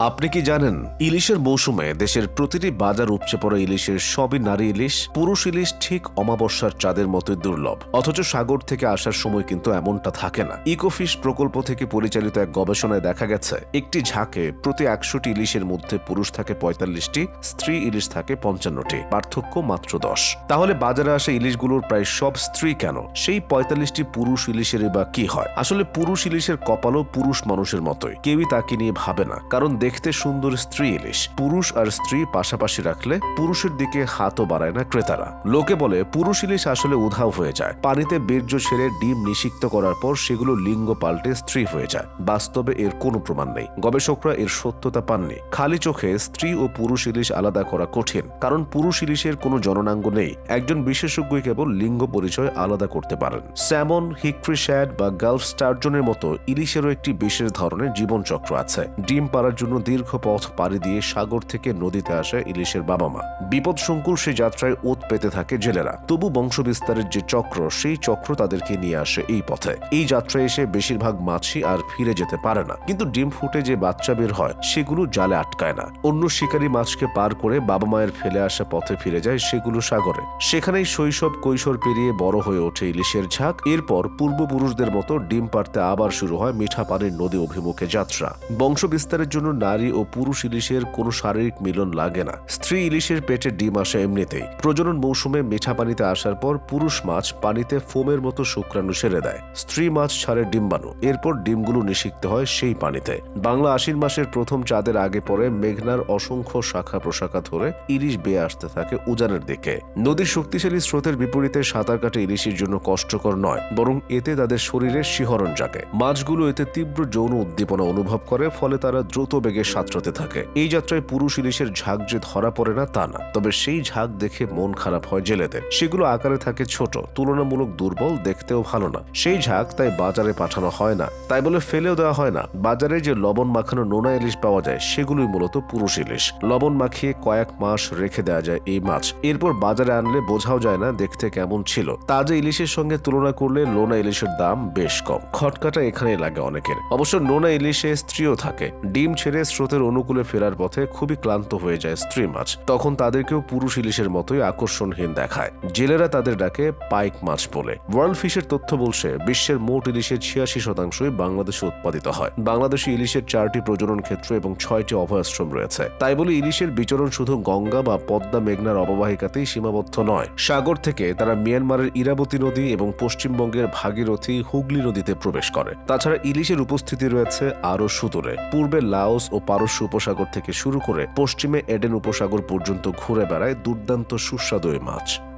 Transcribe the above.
আপনি কি জানেন, ইলিশের মৌসুমে দেশের প্রতিটি বাজার উপচে পড়া ইলিশের সবই নারী ইলিশ, পুরুষ ইলিশ ঠিক অমাবস্যার চাঁদের মতোই দুর্লভ। অথচ সাগর থেকে আসার সময় কিন্তু এমনটা থাকে না। ইকোফিশ প্রকল্প থেকে পরিচালিত এক গবেষণায় দেখা গেছে, একটি ঝাঁকে প্রতি একশোটি ইলিশের মধ্যে পুরুষ থাকে পঁয়তাল্লিশটি, স্ত্রী ইলিশ থাকে পঞ্চান্নটি, পার্থক্য মাত্র দশ। তাহলে বাজারে আসা ইলিশগুলোর প্রায় সব স্ত্রী কেন? সেই পঁয়তাল্লিশটি পুরুষ ইলিশের বা কি হয়? আসলে পুরুষ ইলিশের কপালও পুরুষ মানুষের মতোই। কেউই তাকে নিয়ে ভাবে না, কারণ দেখতে সুন্দর স্ত্রী ইলিশ। পুরুষ আর স্ত্রী পাশাপাশি রাখলে পুরুষের দিকে হাতও বাড়ায় না ক্রেতারা। লোকে বলে, পুরুষ ইলিশ আসলে উধাও হয়ে যায়। পানিতে বীর্য ছেড়ে ডিম নিষিক্ত করার পর সেগুলো লিঙ্গ পাল্টে স্ত্রী হয়ে যায়। বাস্তবে এর কোনো প্রমাণ নেই। গবেষকরা এর সত্যতা পাননি। খালি চোখে স্ত্রী ও পুরুষ ইলিশ আলাদা করা কঠিন, কারণ পুরুষ ইলিশের কোনো জননাঙ্গ নেই। একজন বিশেষজ্ঞই কেবল লিঙ্গ পরিচয় আলাদা করতে পারেন। স্যামন হিক্রি শ্যাড বা গালফ স্টার্জনের মতো ইলিশেরও একটি বিশেষ ধরনের জীবনচক্র আছে। ডিম পাড়ার জন্য দীর্ঘ পথ পাড়ি দিয়ে সাগর থেকে নদীতে আসে ইলিশের বাবা মা। বিপদ সংকুল সেই যাত্রায় ওত পেতে থাকে জেলেরা। তবু বংশ বিস্তারের যে চক্র, সেই চক্র তাদেরকে নিয়ে আসে এই পথে। এই যাত্রায় এসে বেশিরভাগ মাছি আর ফিরে যেতে পারে না। কিন্তু ডিম ফুটে যে বাচ্চা বের হয়, সেগুলো জালে আটকায় না। অন্য শিকারী মাছকে পার করে বাবা মায়ের ফেলে আসা পথে ফিরে যায় সেগুলো সাগরে। সেখানেই শৈশব কৈশোর পেরিয়ে বড় হয়ে ওঠে ইলিশের ঝাঁক। এরপর পূর্বপুরুষদের মতো ডিম পাড়তে আবার শুরু হয় মিঠা পানির নদী অভিমুখে যাত্রা। বংশ বিস্তারের জন্য নারী ও পুরুষ ইলিশের কোনো শারীরিক মিলন লাগে না। স্ত্রী ইলিশের পেটে ডিম আসে এমনিতেই। প্রজনন মৌসুমে মিঠা পানিতে আসার পর পুরুষ মাছ পানিতে ফোমের মতো শুক্রাণু সেরে দেয়। স্ত্রী মাছ ছাড়ে ডিম্বাণু। এরপর ডিমগুলো নিষিক্ত হয় সেই পানিতে। বাংলা আশ্বিন মাসের প্রথম চাঁদের আগে পরে মেঘনার অসংখ্য শাখা প্রশাখা ধরে ইলিশ বেয়ে আসতে থাকে উজানের দিকে। নদীর শক্তিশালী স্রোতের বিপরীতে সাঁতার কাটে ইলিশের জন্য কষ্টকর নয়, বরং এতে তাদের শরীরে শিহরণ জাগে। মাছগুলো এতে তীব্র যৌন উদ্দীপনা অনুভব করে, ফলে তারা দ্রুত বেগে সাঁতরাতে থাকে। এই যাত্রায় পুরুষ ইলিশের ঝাঁক যে ধরা পড়ে না, তা না। তবে সেই ঝাঁক দেখে মন খারাপ হয় জেলেদের। সেগুলো আকারে থাকে ছোট, তুলনামূলক দুর্বল, দেখতেও ভালো না। সেই ঝাঁক তাই বাজারে পাঠানো হয় না। তাই বলে ফেলেও দেওয়া হয় না। বাজারে যে লবণ মাখানো নোনা ইলিশ পাওয়া যায়, সেগুলোই মূলত পুরুষ ইলিশ। লবণ মাখিয়ে কয়েক মাস রেখে দেওয়া যায় এই মাছ। এরপর বাজারে আনলে বোঝাও যায় না দেখতে কেমন ছিল। তাজা ইলিশের সঙ্গে তুলনা করলে লোনা ইলিশের দাম বেশ কম। খটকাটা এখানেই লাগে অনেকের। অবশ্য নোনা ইলিশে স্ত্রীও থাকে। ডিম ছেড়ে স্রোতের অনুকূলে ফেরার পথে খুবই ক্লান্ত হয়ে যায় স্ত্রী মাছ। তখন তাদেরকেও পুরুষ ইলিশের মতোই আকর্ষণহীন দেখায়। জেলেরা তাদের ডাকে পাইক মাছ বলে। ওয়ার্ল্ড ফিশের তথ্য বলছে, বিশ্বের মোট ইলিশের ছিয়াশি শতাংশই বাংলাদেশে উৎপাদিত হয়। বাংলাদেশে ইলিশের চারটি প্রজনন ক্ষেত্র এবং ছয়টি অভয়াশ্রম রয়েছে। তাই বলে ইলিশের বিচরণ শুধু গঙ্গা বা পদ্মা, মেঘনার অববাহিকাতেই সীমাবদ্ধ নয়। সাগর থেকে তারা মিয়ানমারের ইরাবতী নদী এবং পশ্চিমবঙ্গের ভাগীরথী হুগলি নদীতে প্রবেশ করে। তাছাড়া ইলিশের উপস্থিতি রয়েছে আরও সুদূরে। পূর্বে লাওস পারস্য উপসাগর থেকে শুরু করে পশ্চিমে এডেন উপসাগর পর্যন্ত ঘুরে বেড়ায় দুর্দান্ত সুস্বাদু মাছ।